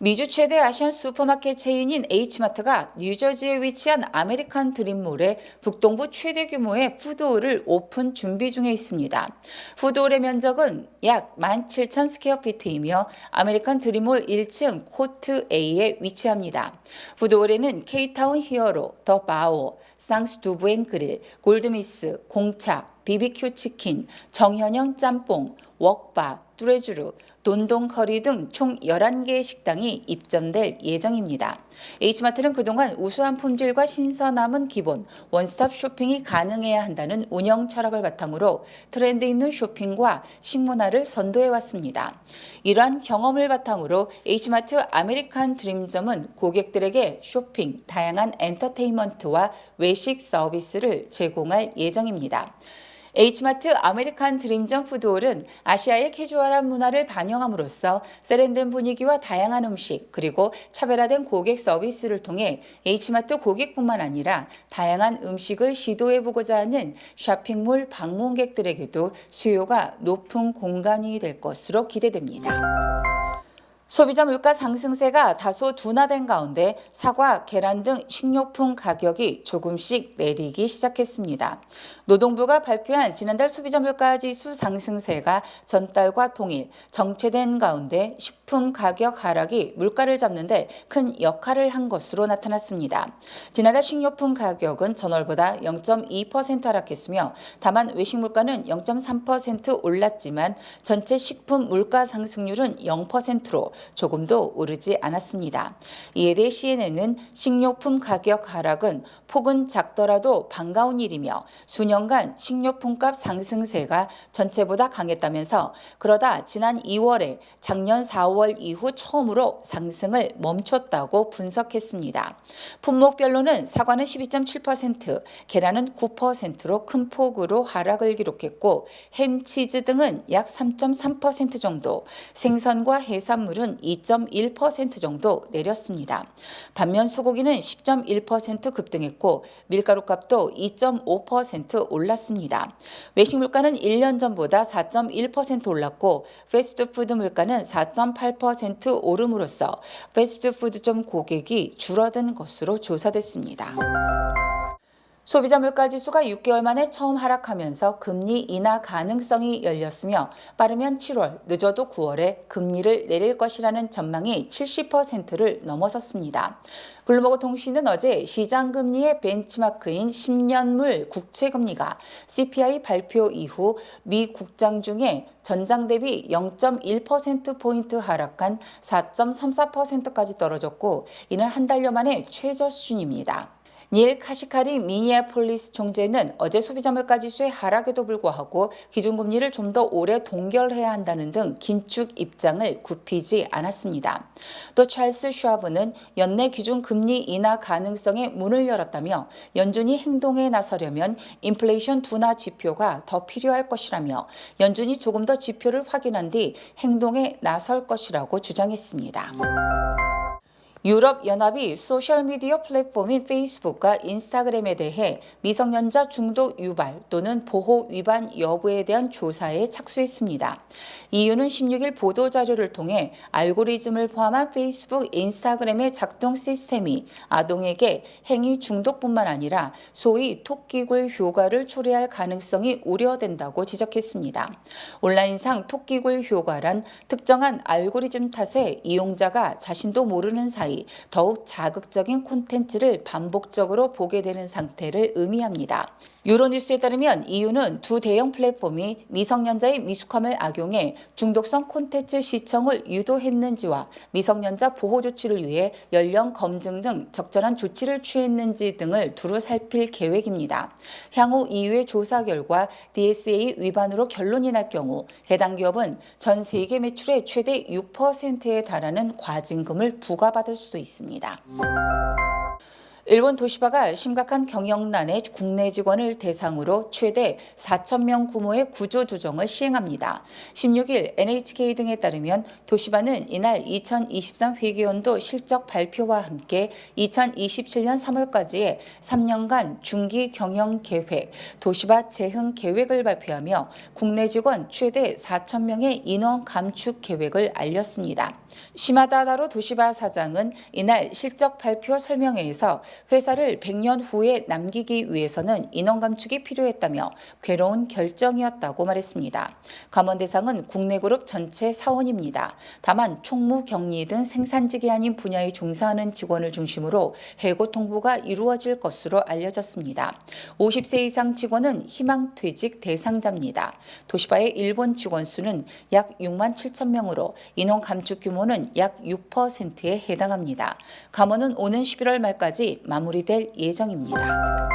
미주 최대 아시안 슈퍼마켓 체인인 H마트가 뉴저지에 위치한 아메리칸 드림몰에 북동부 최대 규모의 푸드홀을 오픈 준비 중에 있습니다. 푸드홀의 면적은 약 17,000 스퀘어피트이며 아메리칸 드림몰 1층 코트 A에 위치합니다. 푸드홀에는 K타운 히어로, 더 바오, 쌍스 두부행 그릴, 골드미스, 공차, BBQ 치킨, 정현영 짬뽕, 웍바, 뚜레쥬르, 돈동 커리 등 총 11개의 식당이 입점될 예정입니다. H마트는 그동안 우수한 품질과 신선함은 기본, 원스톱 쇼핑이 가능해야 한다는 운영 철학을 바탕으로 트렌드 있는 쇼핑과 식문화를 선도해 왔습니다. 이러한 경험을 바탕으로 H마트 아메리칸 드림점은 고객들에게 쇼핑, 다양한 엔터테인먼트와 외식 서비스를 제공할 예정입니다. H마트 아메리칸 드림점 푸드홀은 아시아의 캐주얼한 문화를 반영함으로써 세련된 분위기와 다양한 음식 그리고 차별화된 고객 서비스를 통해 H마트 고객뿐만 아니라 다양한 음식을 시도해보고자 하는 쇼핑몰 방문객들에게도 수요가 높은 공간이 될 것으로 기대됩니다. 소비자 물가 상승세가 다소 둔화된 가운데 사과, 계란 등 식료품 가격이 조금씩 내리기 시작했습니다. 노동부가 발표한 지난달 소비자 물가 지수 상승세가 전달과 동일 정체된 가운데 식품 가격 하락이 물가를 잡는데 큰 역할을 한 것으로 나타났습니다. 지난달 식료품 가격은 전월보다 0.2% 하락했으며 다만 외식 물가는 0.3% 올랐지만 전체 식품 물가 상승률은 0%로 조금도 오르지 않았습니다. 이에 대해 CNN은 식료품 가격 하락은 폭은 작더라도 반가운 일이며 수년간 식료품값 상승세가 전체보다 강했다면서 그러다 지난 2월에 작년 4월 이후 처음으로 상승을 멈췄다고 분석했습니다. 품목별로는 사과는 12.7%, 계란은 9%로 큰 폭으로 하락을 기록했고 햄, 치즈 등은 약 3.3% 정도, 생선과 해산물은 2.1% 정도 내렸습니다. 반면 소고기는 10.1% 급등했고 밀가루 값도 2.5% 올랐습니다. 외식 물가는 1년 전보다 4.1% 올랐고 패스트푸드 물가는 4.8% 오름으로써 패스트푸드점 고객이 줄어든 것으로 조사됐습니다. 소비자 물가 지수가 6개월 만에 처음 하락하면서 금리 인하 가능성이 열렸으며 빠르면 7월, 늦어도 9월에 금리를 내릴 것이라는 전망이 70%를 넘어섰습니다. 블루머그 통신은 어제 시장 금리의 벤치마크인 10년물 국채 금리가 CPI 발표 이후 미 국장 중에 전장 대비 0.1%포인트 하락한 4.34%까지 떨어졌고 이는 한 달여 만에 최저 수준입니다. 닐 카시카리 미니애폴리스 총재는 어제 소비자 물가 지수의 하락에도 불구하고 기준금리를 좀 더 오래 동결해야 한다는 등 긴축 입장을 굽히지 않았습니다. 또 찰스 슈아브는 연내 기준 금리 인하 가능성에 문을 열었다며 연준이 행동에 나서려면 인플레이션 둔화 지표가 더 필요할 것이라며 연준이 조금 더 지표를 확인한 뒤 행동에 나설 것이라고 주장했습니다. 유럽 연합이 소셜미디어 플랫폼인 페이스북과 인스타그램에 대해 미성년자 중독 유발 또는 보호 위반 여부에 대한 조사에 착수했습니다. 이유는 16일 보도 자료를 통해 알고리즘을 포함한 페이스북, 인스타그램의 작동 시스템이 아동에게 행위 중독뿐만 아니라 소위 토끼굴 효과를 초래할 가능성이 우려된다고 지적했습니다. 온라인상 토끼굴 효과란 특정한 알고리즘 탓에 이용자가 자신도 모르는 사이 더욱 자극적인 콘텐츠를 반복적으로 보게 되는 상태를 의미합니다. 유로뉴스에 따르면 이유는 두 대형 플랫폼이 미성년자의 미숙함을 악용해 중독성 콘텐츠 시청을 유도했는지와 미성년자 보호 조치를 위해 연령 검증 등 적절한 조치를 취했는지 등을 두루 살필 계획입니다. 향후 이후의 조사 결과 DSA 위반으로 결론이 날 경우 해당 기업은 전 세계 매출의 최대 6%에 달하는 과징금을 부과받을 수도 있습니다. 일본 도시바가 심각한 경영난의 국내 직원을 대상으로 최대 4천 명 규모의 구조 조정을 시행합니다. 16일 NHK 등에 따르면 도시바는 이날 2023 회계연도 실적 발표와 함께 2027년 3월까지의 3년간 중기 경영 계획, 도시바 재흥 계획을 발표하며 국내 직원 최대 4천 명의 인원 감축 계획을 알렸습니다. 시마다다로 도시바 사장은 이날 실적 발표 설명회에서 회사를 100년 후에 남기기 위해서는 인원 감축이 필요했다며 괴로운 결정이었다고 말했습니다. 감원 대상은 국내 그룹 전체 사원입니다. 다만 총무, 격리 등 생산직이 아닌 분야에 종사하는 직원을 중심으로 해고 통보가 이루어질 것으로 알려졌습니다. 50세 이상 직원은 희망 퇴직 대상자입니다. 도시바의 일본 직원 수는 약 6만 7천 명으로 인원 감축 규모는 약 6%에 해당합니다. 감원은 오는 11월 말까지 마무리될 예정입니다.